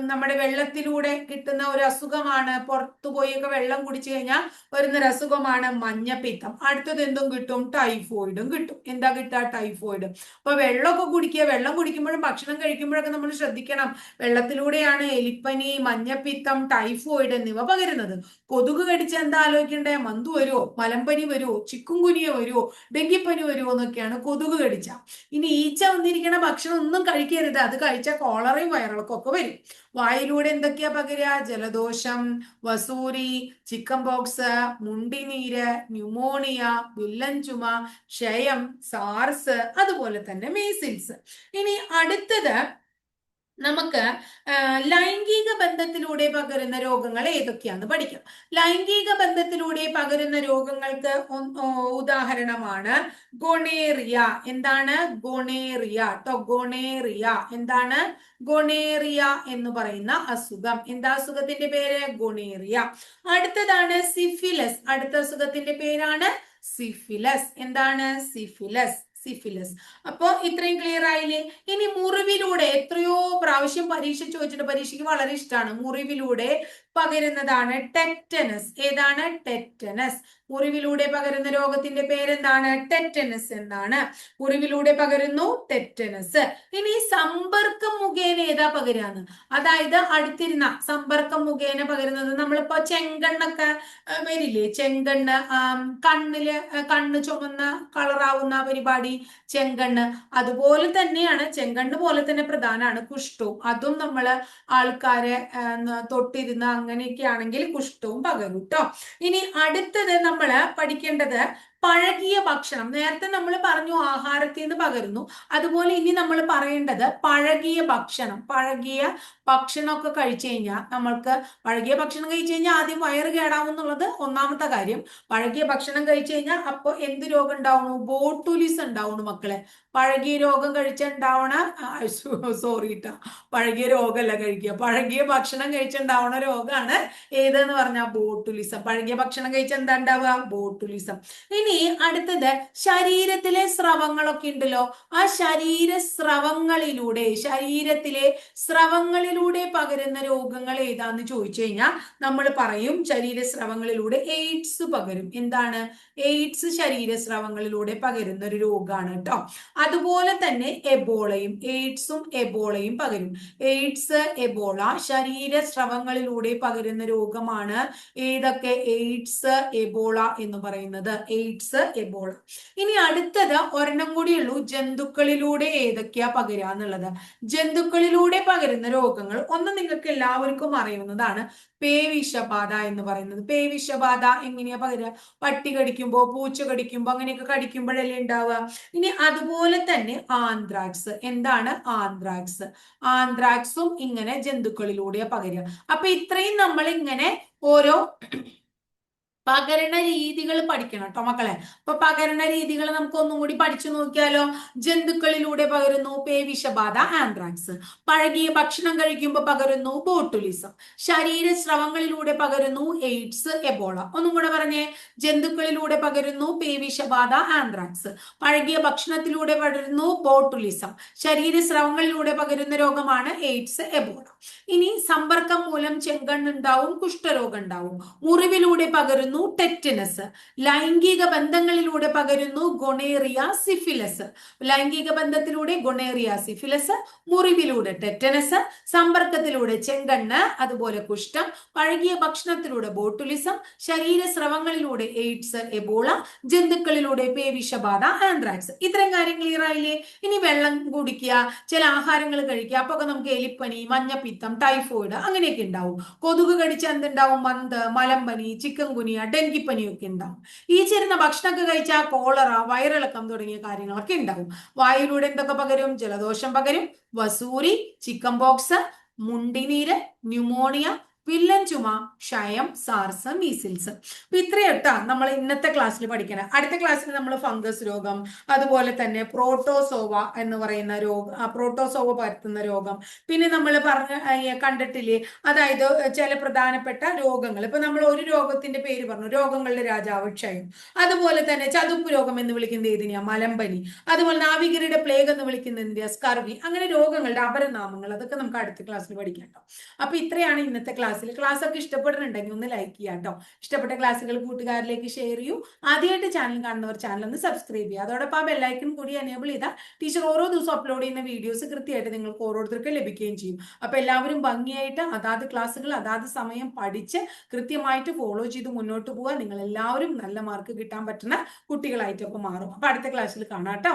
നമ്മുടെ വെള്ളത്തിലൂടെ കിട്ടുന്ന ഒരു അസുഖമാണ്. പുറത്തു പോയൊക്കെ വെള്ളം കുടിച്ചു കഴിഞ്ഞാൽ വരുന്ന ഒരു അസുഖമാണ് മഞ്ഞപ്പിത്തം. അടുത്തത് എന്തും കിട്ടും? ടൈഫോയിഡും കിട്ടും. എന്താ കിട്ടുക? ടൈഫോയിഡ്. അപ്പൊ വെള്ളമൊക്കെ കുടിക്കുക. വെള്ളം കുടിക്കുമ്പോഴും ഭക്ഷണം കഴിക്കുമ്പോഴൊക്കെ നമ്മൾ ശ്രദ്ധിക്കണം. വെള്ളത്തിലൂടെയാണ് എലിപ്പനി മഞ്ഞപ്പിത്തം ടൈഫോയിഡ് എന്നിവ പകരുന്നത്. കൊതുക് കടിച്ച് എന്താ ആലോചിക്കണ്ടേ? മന്തു വരുമോ മലമ്പനി വരുമോ ചിക്കുൻകുനിയ വരുമോ ഡെങ്കിപ്പനി വരുമോ എന്നൊക്കെയാണ് കൊതുക് കടിച്ച. ഇനി ഈച്ച വന്നിരിക്കണ ഭക്ഷണം ഒന്നും കഴിക്കരുത്. അത് കഴിച്ചാൽ കോളറയും വയറിളക്കും ഒക്കെ വരും. വായിലൂടെ എന്തൊക്കെയാ പകരുക? ജലദോഷം വസൂരി ചിക്കൻ ബോക്സ് മുണ്ടിനീര് ന്യൂമോണിയ വില്ലൻ ചുമ ക്ഷയം സാർസ് അതുപോലെ തന്നെ മീസിൽസ് ഇനി അടുത്തത് നമുക്ക് ലൈംഗിക ബന്ധത്തിലൂടെ പകരുന്ന രോഗങ്ങൾ ഏതൊക്കെയാണെന്ന് പഠിക്കാം. ലൈംഗിക ബന്ധത്തിലൂടെ പകരുന്ന രോഗങ്ങൾക്ക് ഉദാഹരണമാണ് ഗൊണേറിയ. എന്താണ്? ഗൊണേറിയ. ഗൊണേറിയ. എന്താണ്? ഗൊണേറിയ എന്ന് പറയുന്ന അസുഖം. എന്താ അസുഖത്തിന്റെ പേര്? ഗൊണേറിയ. അടുത്തതാണ് സിഫിലസ്. അടുത്ത അസുഖത്തിന്റെ പേരാണ് സിഫിലസ്. എന്താണ്? സിഫിലസ്. സിഫിലസ്. അപ്പൊ ഇത്രയും ക്ലിയർ ആയില്ലേ? ഇനി മുറിവിലൂടെ എത്രയോ പ്രാവശ്യം പരീക്ഷ ചോദിച്ചിട്ട് പരീക്ഷയ്ക്ക് വളരെ ഇഷ്ടമാണ് മുറിവിലൂടെ പകരുന്നതാണ് ടെറ്റനസ് ഏതാണ്? ടെറ്റനസ് മുറിവിലൂടെ പകരുന്ന രോഗത്തിന്റെ പേരെന്താണ്? ടെറ്റനസ് എന്നാണ്. മുറിവിലൂടെ പകരുന്നു ടെറ്റനസ് ഇനി സമ്പർക്കം മുഖേന ഏതാ പകരാന്ന്? അതായത് അടുത്തിരുന്ന സമ്പർക്കം മുഖേന പകരുന്നത് നമ്മളിപ്പോ ചെങ്കണ്ണൊക്കെ വരില്ലേ? ചെങ്കണ്ണ് കണ്ണിൽ കണ്ണ് ചുമന്ന കളറാവുന്ന പരിപാടി ചെങ്കണ്ണ്. അതുപോലെ തന്നെയാണ് ചെങ്കണ്ണ് പോലെ തന്നെ പ്രധാനമാണ് കുഷ്ഠവും. അതും നമ്മൾ ആൾക്കാരെ തൊട്ടിരുന്ന അങ്ങനെയൊക്കെ ആണെങ്കിൽ കുഷ്ഠവും പകരും കേട്ടോ ഇനി അടുത്തത് നമ്മൾ പഠിക്കേണ്ടത് പഴകിയ ഭക്ഷണം. നേരത്തെ നമ്മൾ പറഞ്ഞു ആഹാരത്തിൽ നിന്ന് പകരുന്നു. അതുപോലെ ഇനി നമ്മൾ പറയേണ്ടത് പഴകിയ ഭക്ഷണം. പഴകിയ ഭക്ഷണമൊക്കെ കഴിച്ചു കഴിഞ്ഞാൽ നമ്മൾക്ക് പഴകിയ ഭക്ഷണം കഴിച്ചു കഴിഞ്ഞാൽ ആദ്യം വയറ് കേടാവും എന്നുള്ളത് ഒന്നാമത്തെ കാര്യം. പഴകിയ ഭക്ഷണം കഴിച്ചു കഴിഞ്ഞാൽ അപ്പോൾ എന്ത് രോഗം ഉണ്ടാവണു ബോട്ടുലിസ് ഉണ്ടാവണു മക്കളെ. പഴകിയ രോഗം കഴിച്ചുണ്ടാവണ സോറി കേട്ടോ പഴകിയ രോഗമല്ല കഴിക്കുക. പഴകിയ ഭക്ഷണം കഴിച്ചുണ്ടാവണ രോഗമാണ് ഏതെന്ന് പറഞ്ഞാൽ ബോട്ടുലിസം. പഴകിയ ഭക്ഷണം കഴിച്ചാൽ എന്താ ഉണ്ടാവുക ബോട്ടുലിസം. ഇനി അടുത്തത് ശരീരത്തിലെ സ്രവങ്ങളൊക്കെ ഉണ്ടല്ലോ ആ ശരീര സ്രവങ്ങളിലൂടെ ശരീരത്തിലെ സ്രവങ്ങളിലൂടെ പകരുന്ന രോഗങ്ങൾ ഏതാന്ന് ചോദിച്ചു കഴിഞ്ഞാൽ നമ്മൾ പറയും ശരീര സ്രവങ്ങളിലൂടെ എയ്ഡ്സ് പകരും. എന്താണ്? എയ്ഡ്സ് ശരീര സ്രവങ്ങളിലൂടെ പകരുന്ന ഒരു രോഗമാണ് കേട്ടോ അതുപോലെ തന്നെ എബോളയും എയ്ഡ്സും എബോളയും പകരും. എയ്ഡ്സ് എബോള ശരീര സ്രവങ്ങളിലൂടെ പകരുന്ന രോഗമാണ് ഏതൊക്കെ? എയ്ഡ്സ് എബോള എന്ന് പറയുന്നത്. AIDS Ebola. ഇനി അടുത്തത് ഒരെണ്ണം കൂടിയുള്ളൂ ജന്തുക്കളിലൂടെ ഏതൊക്കെയാ പകരാന്നുള്ളത് ജന്തുക്കളിലൂടെ പകരുന്ന രോഗങ്ങൾ ഒന്ന് നിങ്ങൾക്ക് എല്ലാവർക്കും അറിയുന്നതാണ്. പേവിഷബാധ എന്ന് പറയുന്നത്. പേവിഷബാധ എങ്ങനെയാ പകരുക? പട്ടി കടിക്കുമ്പോ പൂച്ച കടിക്കുമ്പോ അങ്ങനെയൊക്കെ കടിക്കുമ്പോഴല്ലേ ഉണ്ടാവുക? ഇനി അതുപോലെ തന്നെ ആന്ത്രാക്സ്. എന്താണ് ആന്ത്രാക്സ്? ആന്ത്രാക്സും ഇങ്ങനെ ജന്തുക്കളിലൂടെ പകരുക. അപ്പൊ ഇത്രയും നമ്മൾ ഇങ്ങനെ ഓരോ പകരണ രീതികൾ പഠിക്കണം കേട്ടോ മക്കളെ. അപ്പൊ പകരണ രീതികൾ നമുക്ക് ഒന്നും കൂടി പഠിച്ചു നോക്കിയാലോ? ജന്തുക്കളിലൂടെ പകരുന്നു പേവിഷബാധ ആന്ത്രാക്സ് പഴകിയ ഭക്ഷണം കഴിക്കുമ്പോൾ പകരുന്നു ബോട്ടുലിസം ശരീര സ്രവങ്ങളിലൂടെ പകരുന്നു എയ്ഡ്സ് എബോള ഒന്നും കൂടെ പറഞ്ഞേ. ജന്തുക്കളിലൂടെ പകരുന്നു പേവിഷബാധ ആന്ത്രാക്സ് പഴകിയ ഭക്ഷണത്തിലൂടെ പകരുന്നു ബോട്ടുലിസം ശരീര സ്രവങ്ങളിലൂടെ പകരുന്ന രോഗമാണ് എയ്ഡ്സ് എബോള ഇനി സമ്പർക്കം മൂലം ചെങ്കണ്ണുണ്ടാവും കുഷ്ഠരോഗം ഉണ്ടാവും. മുറിവിലൂടെ പകരുന്നു ടെറ്റനസ്. ലൈംഗിക ബന്ധങ്ങളിലൂടെ പകരുന്നു ഗൊണേറിയ സിഫിലസ്. ലൈംഗിക ബന്ധത്തിലൂടെ ഗൊണേറിയ സിഫിലസ് മുറിവിലൂടെ ടെറ്റനസ് സമ്പർക്കത്തിലൂടെ ചെങ്കണ്ണ് അതുപോലെ കുഷ്ഠം പഴകിയ ഭക്ഷണത്തിലൂടെ ബോട്ടുലിസം ശരീരസ്രവങ്ങളിലൂടെ എയ്ഡ്സ് എബോള ജന്തുക്കളിലൂടെ പേവിഷബാധ ആൻഡ്രാക്സ് ഇത്തരം കാര്യങ്ങൾ ഇറായില്ലേ ഇനി വെള്ളം കുടിക്കുക ചില ആഹാരങ്ങൾ കഴിക്കുക. അപ്പൊ നമുക്ക് എലിപ്പനി മഞ്ഞപ്പിത്തം ടൈഫോയിഡ് അങ്ങനെയൊക്കെ ഉണ്ടാവും. കൊതുക് കടിച്ച എന്തുണ്ടാവും? മന്ത് മലമ്പനി ചിക്കൻ കുനിയ ഡെങ്കിപ്പനിയൊക്കെ ഉണ്ടാവും. ഈ ചേരുന്ന ഭക്ഷണമൊക്കെ കഴിച്ചാൽ കോളറ വയറിളക്കം തുടങ്ങിയ കാര്യങ്ങളൊക്കെ ഉണ്ടാവും. വായുവിലൂടെ എന്തൊക്കെ പകരും? ജലദോഷം പകരും. വസൂരി ചിക്കൻ ബോക്സ് മുണ്ടിനീര് ന്യൂമോണിയ വില്ലൻ ചുമ ക്ഷയം സാർസ് മീസിൽസ്. അപ്പൊ ഇത്രയൊട്ടാ നമ്മൾ ഇന്നത്തെ ക്ലാസ്സിൽ പഠിക്കണം. അടുത്ത ക്ലാസ്സിൽ നമ്മൾ ഫംഗസ് രോഗം അതുപോലെ തന്നെ പ്രോട്ടോസോവ എന്ന് പറയുന്ന രോഗം പ്രോട്ടോസോവ പരത്തുന്ന രോഗം. പിന്നെ നമ്മൾ പറഞ്ഞ കണ്ടിട്ടില്ലേ? അതായത് ചില പ്രധാനപ്പെട്ട രോഗങ്ങൾ. ഇപ്പൊ നമ്മൾ ഒരു രോഗത്തിന്റെ പേര് പറഞ്ഞു. രോഗങ്ങളുടെ രാജാവ് ക്ഷയം. അതുപോലെ തന്നെ ചതുപ്പ് രോഗം എന്ന് വിളിക്കുന്ന ഏതിനെയാ? മലമ്പനി. അതുപോലെ നാവികരുടെ പ്ലേഗ് എന്ന് വിളിക്കുന്നതിന്റെ സ്കർവി. അങ്ങനെ രോഗങ്ങളുടെ അപരനാമങ്ങൾ. അതൊക്കെ നമുക്ക് അടുത്ത ക്ലാസ്സിൽ പഠിക്കാം കേട്ടോ. അപ്പൊ ഇത്രയാണ് ഇന്നത്തെ ക്ലാസ്സിൽ ക്ലാസ് ഒക്കെ ഇഷ്ടപ്പെടുന്നുണ്ടെങ്കിൽ ഒന്ന് ലൈക്ക് ചെയ്യാം കേട്ടോ ഇഷ്ടപ്പെട്ട ക്ലാസ്സുകൾ കൂട്ടുകാരിലേക്ക് ഷെയർ ചെയ്യൂ. ആദ്യമായിട്ട് ചാനൽ കാണുന്നവർ ചാനൽ ഒന്ന് സബ്സ്ക്രൈബ് ചെയ്യുക. അതോടൊപ്പം ആ ബെല്ലൈക്കൺ കൂടി എനേബിൾ ചെയ്താൽ ടീച്ചർ ഓരോ ദിവസം അപ്ലോഡ് ചെയ്യുന്ന വീഡിയോസ് കൃത്യമായിട്ട് നിങ്ങൾക്ക് ഓരോരുത്തർക്കും ലഭിക്കുകയും ചെയ്യും. അപ്പൊ എല്ലാവരും ഭംഗിയായിട്ട് അതാത് ക്ലാസ്സുകൾ അതാത് സമയം പഠിച്ച് കൃത്യമായിട്ട് ഫോളോ ചെയ്ത് മുന്നോട്ട് പോവുക. നിങ്ങൾ എല്ലാവരും നല്ല മാർക്ക് കിട്ടാൻ പറ്റുന്ന കുട്ടികളായിട്ടൊക്കെ മാറും. അപ്പൊ അടുത്ത ക്ലാസ്സിൽ കാണാം കേട്ടോ